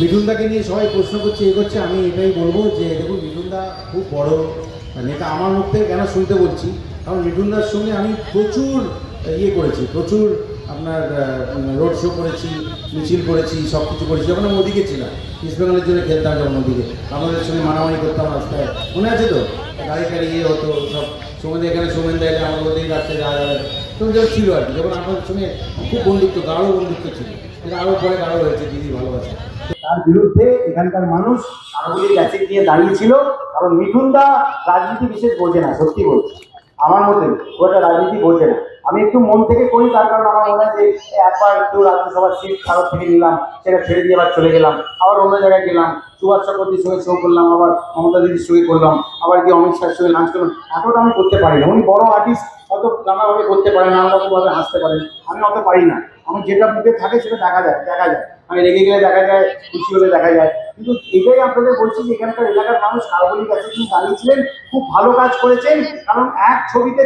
মিঠুনদাকে নিয়ে সবাই প্রশ্ন করছে, এ করছে, আমি এটাই বলব যে, দেখুন, মিঠুনদা খুব বড় নেতা আমার মুখ থেকে কেন শুনতে বলছি? কারণ মিঠুনদার সঙ্গে আমি প্রচুর ইয়ে করেছি, প্রচুর আপনার রোড শো করেছি, মিছিল করেছি সব কিছু করেছি, যখন আমি ওদিকে ছিলাম ইস্ট বেঙ্গলের জন্য খেলতাম যখন ওদিকে। আমাদের সঙ্গে মারামারি করতাম রাস্তায়। মনে আছে তো? গাড়ি টাড়ি ইয়ে হতো, সব সোমেন এখানে সোমেন এলে আমার ওদিকে রাস্তায় যাওয়া যাবে। তখন যখন ছিল আর কি, যখন আপনাদের সঙ্গে খুব বন্ধুত্ব, গাঢ় বন্ধুত্ব ছিল। আরও পরে গাঢ় হয়েছে, দিদি ভালোবাসা। তার বিরুদ্ধে এখানকার মানুষ আরবুলি গ্যাসিক নিয়ে দাঁড়িয়েছিল। কারণ মিঠুনদা রাজনীতি বিশেষ বোঝে না, সত্যি বলছি। আমার মতে ও একটা রাজনীতি বোঝে না। আমি একটু মন থেকে করি, তার কারণ আমার মনে হয় যে একবার একটু রাজ্যসভার সিট কারোর থেকে নিলাম, সেটা ছেড়ে দিয়ে আবার চলে গেলাম, আবার অন্য জায়গায় গেলাম, সুভাষ চক্রবর্তীর সঙ্গে শো করলাম, আবার মমতা দিদির সঙ্গে করলাম, আবার গিয়ে অমিত শাহের সঙ্গে লাঞ্চ করলাম, এতটা আমি করতে পারি না। উনি বড় আর্টিস্ট হয়তো নানাভাবে করতে পারেন নানা রকমভাবে হাসতে পারেন। আমি অত পারি না। আমার যেটা মুখে থাকে সেটা দেখা যায় দেখা যায়। আমি রেগে গেলে দেখা যায় খুশি হলে দেখা যায়। কিন্তু এটাই আপনাদের বলছি যে এখানকার এলাকার মানুষ কার্বলিক অ্যাসিড দাঁড়িয়েছিলেন, খুব ভালো কাজ করেছেন, কারণ এক ছবিতে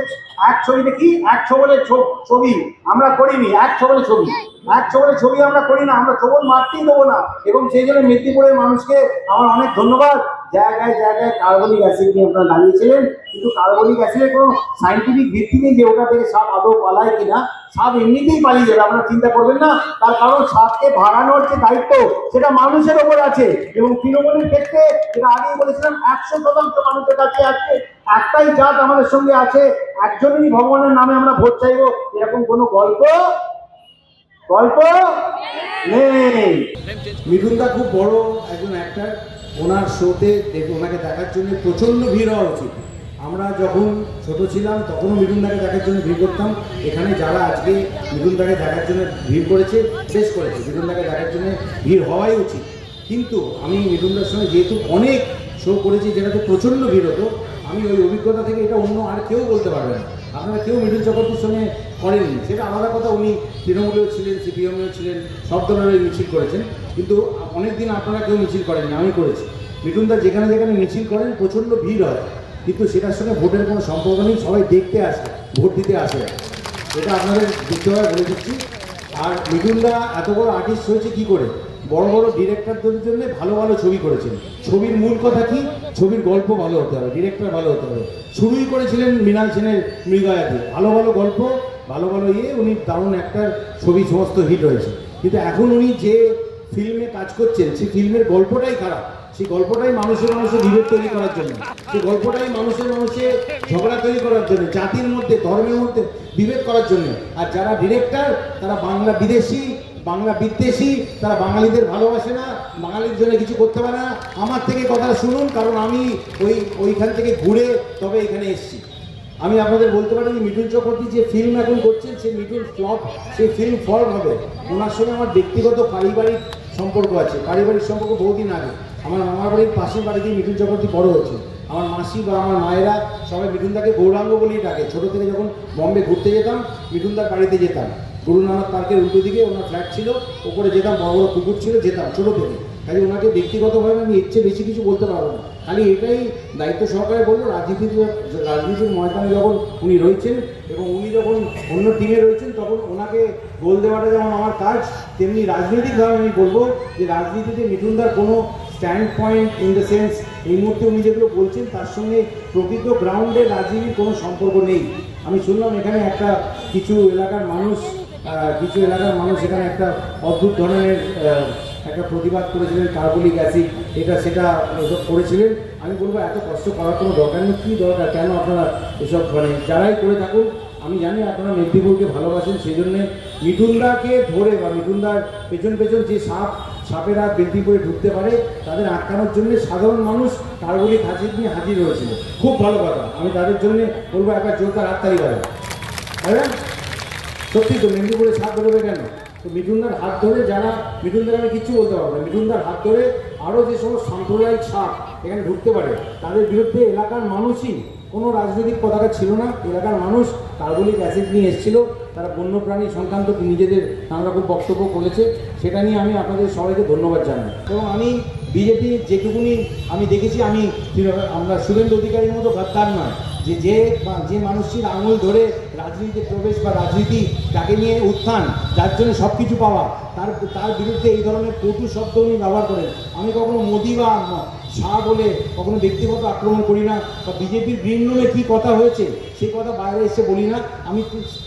এক ছবিতে কি এক ছবলে ছ- ছবি আমরা করিনি, এক ছবলে ছবি। এক ছবলে ছবি আমরা করি না আমরা ছবল মারতেই দেবো না। এবং সেই জন্য মেদিনীপুরের মানুষকে আমার অনেক ধন্যবাদ। জায়গায় জায়গায় কার্বলিক অ্যাসিড নিয়ে আপনারা দাঁড়িয়েছিলেন, কিন্তু কার্বলিক অ্যাসিডের কোনো সাইন্টিফিক ভিত্তি নেই যে ওটা থেকে সাপ আদৌ পালায় কিনা। সাপ এমনিতেই পালিয়ে যাবে, আপনারা চিন্তা করবেন না। তার কারণ সাপকে ভাড়ানোর যে দায়িত্ব, সেটা মানুষের ওপর আছে। এবং তৃণমূলের ক্ষেত্রে, যেটা আগেই বলেছিলাম, একশো শতাংশ মানুষের কাছে আছে। একটাই জাত আমাদের সঙ্গে আছে, একজনেরই ভগবানের নামে আমরা ভোট চাইব। এরকম কোনো গল্প? গল্প? নেই। খুব বড় একজন অ্যাক্টার ওনার শোতে ওনাকে দেখার জন্য প্রচণ্ড ভিড় হওয়া উচিত। আমরা যখন ছোট ছিলাম, তখনও মিঠুনদাকে দেখার জন্য ভিড় করতাম। এখানে যারা আজকে মিঠুনদাকে দেখার জন্য ভিড় করেছে, শেষ করেছে। মিঠুনদাকে দেখার জন্য ভিড় হওয়াই উচিত। কিন্তু আমি মিঠুনদার সঙ্গে যেহেতু অনেক শো করেছি যেটাতে প্রচণ্ড ভিড় হতো, আমি ওই অভিজ্ঞতা থেকে এটা অন্য আর কেউ বলতে পারবে না। আপনারা কেউ মিঠুন চক্রবর্তীর সঙ্গে করেননি। সেটা আলাদা কথা, উনি তৃণমূলেও ছিলেন, সিপিএমেও ছিলেন, সব ধরনের মিছিল করেছেন। কিন্তু অনেক দিন আপনারা কেউ মিছিল করেননি, আমি করেছি। মিঠুনদা যেখানে যেখানে মিছিল করেন, প্রচণ্ড ভিড় হয়। কিন্তু সেটার সঙ্গে ভোটের কোনো সম্পর্ক নেই, সবাই দেখতে আসে, ভোট দিতে আসে। এটা আপনাদের দেখতে হবে, বলে দিচ্ছি। আর মিঠুনদা এত বড় আর্টিস্ট হয়েছে কি করে? বড় বড় ডিরেক্টরদের জন্য ভালো ভালো ছবি করেছেন। ছবির মূল কথা কি? ছবির গল্প ভালো হতে হবে ডিরেক্টর ভালো হতে হবে। শুরুই করেছিলেন মৃণাল সেনের মৃগয়াতে ভালো ভালো গল্প, ভালো ভালো ইয়ে উনি দারুণ একটা ছবি সমস্ত হিট হয়েছে। কিন্তু এখন উনি যে ফিল্মে কাজ করছেন, সেই ফিল্মের গল্পটাই খারাপ। সেই গল্পটাই মানুষের মানুষের বিভেদ তৈরি করার জন্য। সেই গল্পটাই মানুষের মানুষে ঝগড়া তৈরি করার জন্য, জাতির মধ্যে, ধর্মের মধ্যে বিভেদ করার জন্য। আর যারা ডিরেক্টর তারা বাংলা বিদেশি, বাংলা বিদ্বেষী, তারা বাঙালিদের ভালোবাসে না, বাঙালির জন্য কিছু করতে পারে না। আমার থেকে কথা শুনুন, কারণ আমি ওই, ওইখান থেকে ঘুরে তবে এখানে এসেছি। আমি আপনাদের বলতে পারি যে মিঠুন চক্রবর্তী যে ফিল্ম এখন করছেন, সেই মিঠুন ফ্লপ সেই ফিল্ম ফ্লপ হবে। ওনার সঙ্গে আমার ব্যক্তিগত, পারিবারিক সম্পর্ক আছে, পারিবারিক সম্পর্ক বহুদিন আগে। আমার মামার বাড়ির পাশের বাড়িতে মিঠুন চক্রবর্তী বড় হয়েছে। আমার মাসি বা আমার মায়েরা সবাই মিঠুনদাকে গৌরাঙ্গ বলেই ডাকে। ছোটো থেকে যখন বম্বে ঘুরতে যেতাম, মিঠুনদার বাড়িতে যেতাম। গুরু নানক পার্কের উল্টো দিকে ওনার ফ্ল্যাট ছিল, ওপরে যেতাম, বড় বড় পুকুর ছিল, যেতাম ছোটো থেকে। খালি ওনাকে ব্যক্তিগতভাবে আমি ইচ্ছে বেশি কিছু বলতে পারব না। খালি এটাই দায়িত্ব সহকারে বলব রাজনীতি রাজনীতির ময়দানে যখন উনি রয়েছেন এবং উনি যখন অন্য টিমে রয়েছেন, তখন ওনাকে গোল দেওয়াটা যেমন আমার কাজ, তেমনি রাজনৈতিকভাবে আমি বলব যে রাজনীতিতে মিঠুনদার কোনো stand point in the sense এই মুহূর্তে উনি যেগুলো বলছেন, তার সঙ্গে প্রকৃত গ্রাউন্ডে রাজনীতির কোনো সম্পর্ক নেই। আমি শুনলাম এখানে একটা কিছু এলাকার মানুষ কিছু এলাকার মানুষ এখানে একটা অদ্ভুত ধরনের একটা প্রতিবাদ করেছিলেন কার্বলিক অ্যাসিড, এটা সেটা এসব করেছিলেন। আমি বলব, এত কষ্ট করার কোনো দরকার নেই। কী দরকার? কেন আপনারা এসব মানে যারাই করে থাকুন আমি জানি আপনারা মেদিনীপুরকে ভালোবাসেন সেই জন্যে মিঠুনদাকে ধরে বা মিঠুনদার পেছন পেছন যে সাপ, সাপেরা মেদিনীপুরে ঢুকতে পারে, তাদের আটকানোর জন্য সাধারণ মানুষ কার্বলিক হাসির নিয়ে হাজির হয়েছিল। খুব ভালো কথা। আমি তাদের জন্য বলব, একবার জোরদার হাততালি তাই না? সত্যি তো, মেদিনীপুরে সাপ বেরোবে কেন? তো মিঠুনদার হাত ধরে যারা, মিঠুনদার আমি কিচ্ছু বলতে পারব না, মিঠুনদার হাত ধরে আরও যে সমস্ত সাম্প্রদায়িক সাপ এখানে ঢুকতে পারে, তাদের বিরুদ্ধে এলাকার মানুষই কোনো রাজনৈতিক পতাকা ছিল না, এলাকার মানুষ কার্বলিক অ্যাসিড নিয়ে এসেছিল, তারা বন্যপ্রাণী সংক্রান্ত নিজেদের নানা রকম বক্তব্য করেছে সেটা নিয়ে আমি আপনাদের সবাইকে ধন্যবাদ জানাই। এবং আমি বিজেপি যেটুকুনি আমি দেখেছি, আমি আমরা শুভেন্দু অধিকারীর মতো গাদ্দার নয় যে যে যে মানুষটির আঙুল ধরে রাজনীতিতে প্রবেশ বা রাজনীতি তাকে নিয়ে উত্থান, যার জন্য সব কিছু পাওয়া, তার তার বিরুদ্ধে এই ধরনের কটু শব্দ উনি ব্যবহার করেন। আমি কখনো মোদি বা শাহ বলে কখনো ব্যক্তিগত আক্রমণ করি না, বা বিজেপির গ্রিন রুমে কী কথা হয়েছে সেই কথা বাইরে এসে বলি না। আমি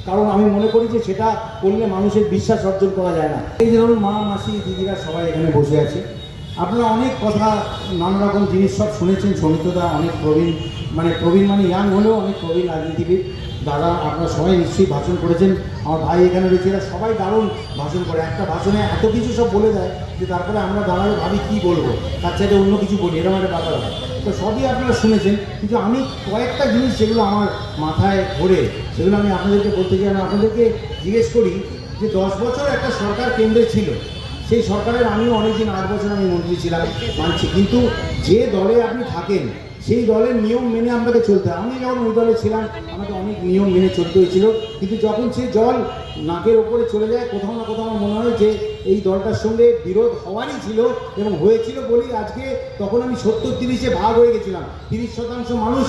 কারণ আমি মনে করি যে সেটা করলে মানুষের বিশ্বাস অর্জন করা যায় না। এই ধরুন মা, মাসি, দিদিরা সবাই এখানে বসে আছে। আপনারা অনেক কথা নানা রকম জিনিস সব শুনেছেন সমিতদা অনেক প্রবীণ মানে প্রবীণ মানে ইয়াং হলেও অনেক প্রবীণ রাজনীতিবিদ। দাদা, আপনারা সবাই নিশ্চয়ই ভাষণ করেছেন। আমার ভাই এখানে রয়েছে, এরা সবাই দারুণ ভাষণ করে। একটা ভাষণে এত কিছু সব বলে দেয় যে তারপরে আমরা দাঁড়ালে ভাবি কী বলব? তার চাইতে অন্য কিছু বলি এরকম একটা ব্যাপার হয়। তো সবই আপনারা শুনেছেন, কিন্তু আমি কয়েকটা জিনিস যেগুলো আমার মাথায় ঘোরে, সেগুলো আমি আপনাদেরকে বলতে চাই আমি আপনাদেরকে জিজ্ঞেস করি যে দশ বছর একটা সরকার কেন্দ্রে ছিল সেই সরকারের আমিও অনেকদিন আট বছর আমি মন্ত্রী ছিলাম, মানছি। কিন্তু যে দলে আপনি থাকেন, সেই দলের নিয়ম মেনে আমাকে চলতে হয়। আমি যখন ওই দলে ছিলাম, আমাকে অনেক নিয়ম মেনে চলতে হয়েছিল। কিন্তু যখন সে জল নাকের ওপরে চলে যায়, কোথাও না কোথাও আমার মনে হয় যে এই দলটার সঙ্গে বিরোধ হওয়ারই ছিল এবং হয়েছিল বলেই আজকে তখন আমি সত্তর তিরিশে ভাগ হয়ে গেছিলাম। তিরিশ শতাংশ মানুষ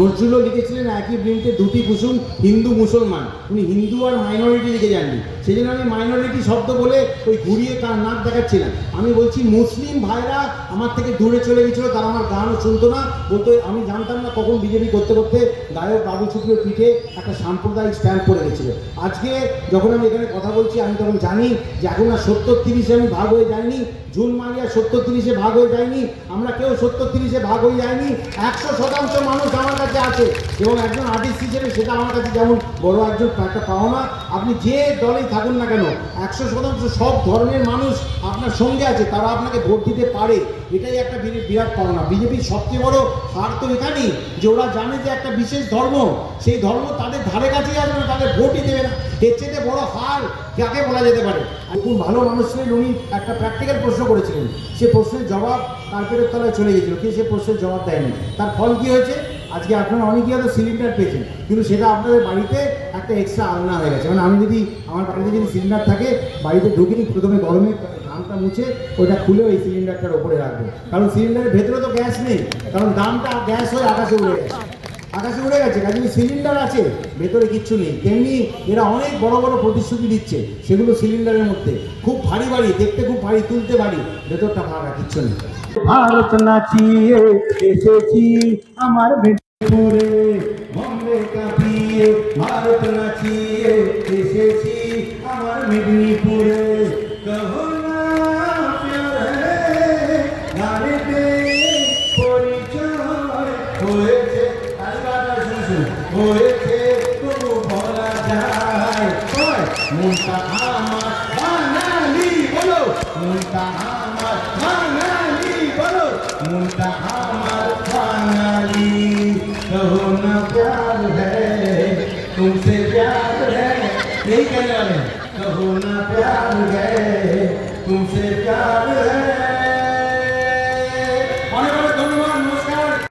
নজরুলও লিখেছিলেন একই বৃন্তে দুটি কুসুম হিন্দু মুসলমান। উনি হিন্দু আর মাইনরিটি লিখে যাননি। সেই জন্য আমি মাইনরিটি শব্দ বলে ওই ঘুরিয়ে তার নাক দেখাচ্ছিলাম। আমি বলছি, মুসলিম ভাইরা আমার থেকে দূরে চলে গেছিল, তারা আমার গানও শুনতো না। বলতো আমি জানতাম না কখন বিজেপি করতে করতে গায়ক বাবু শুক্রের পিঠে একটা সাম্প্রদায়িক স্ট্যাম্প পড়ে গেছিল। আজকে যখন আমি এখানে কথা বলছি, আমি তখন জানি যে এখন আর সত্তর তিরিশে আমি ভাগ হয়ে যাইনি। জুন মারিয়া সত্তর তিরিশে ভাগ হয়ে যায়নি আমরা কেউ সত্তর তিরিশে ভাগ হয়ে যায়নি একশো শতাংশ মানুষ আমার কাছে আছে এবং একজন আর্টিস্ট হিসেবে সেটা আমার কাছে যেমন বড় একজন একটা পাওনা। আপনি যে দলেই থাকুন না কেন, একশো শতাংশ সব ধরনের মানুষ আপনার সঙ্গে আছে, তারা আপনাকে ভোট দিতে পারে। এটাই একটা বিরাট পাওনা। বিজেপির সবচেয়ে বড় হার তো এখানেই যে ওরা জানে যে একটা বিশেষ ধর্ম, সেই ধর্ম তাদের ধারে কাছেই আসবে না তাদের ভোটই দেবে না। এর চেয়ে বড় হার যাকে বলা যেতে পারে? খুব ভালো মানুষ ছিলেন উনি একটা প্র্যাকটিক্যাল প্রশ্ন করেছিলেন। সে প্রশ্নের জবাব কার্পেটের তলায় চলে গেছিল, কিন্তু সে প্রশ্নের জবাব দেয়নি। তার ফল কি হয়েছে? আজকে আপনারা অনেকেই হয়তো সিলিন্ডার পেয়েছেন, কিন্তু সেটা আপনাদের বাড়িতে একটা এক্সট্রা আলনা হয়ে গেছে। মানে আমি যদি, আমার বাড়িতে যদি সিলিন্ডার থাকে, বাড়িতে ঢুকিনি, প্রথমে গরমে ঘামটা মুছে ওটা খুলে ওই সিলিন্ডারটার ওপরে রাখব। কারণ সিলিন্ডারের ভেতরে তো গ্যাস নেই, কারণ দামটা গ্যাস হয়ে আকাশে উড়ে গেছে। আকাশে উড়ে গেছে কাজে সিলিন্ডার আছে, ভেতরে কিচ্ছু নেই। তেমনি এরা অনেক বড় বড় প্রতিশ্রুতি দিচ্ছে সেগুলো সিলিন্ডারের মধ্যে। খুব ভারী ভারী, দেখতে খুব ভারী, তুলতে ভারী, ভেতরটা ভাড়া কিচ্ছু নেই। ভারত নাচিয়ে এসেছি আমার ভেতরে। বম্বে কাঁপিয়ে ভারত নাচিয়ে এসেছি আমার মেদিনীপুরে। হয়েছে তবু বলা যায় মনটা আমার বাঙালি বলো মনটা আমার বাঙালি বলো মনটা আমার বাঙালি कहो ना प्यार है तुमसे प्यार है नहीं कहने वाले कहो ना प्यार है तुमसे प्यार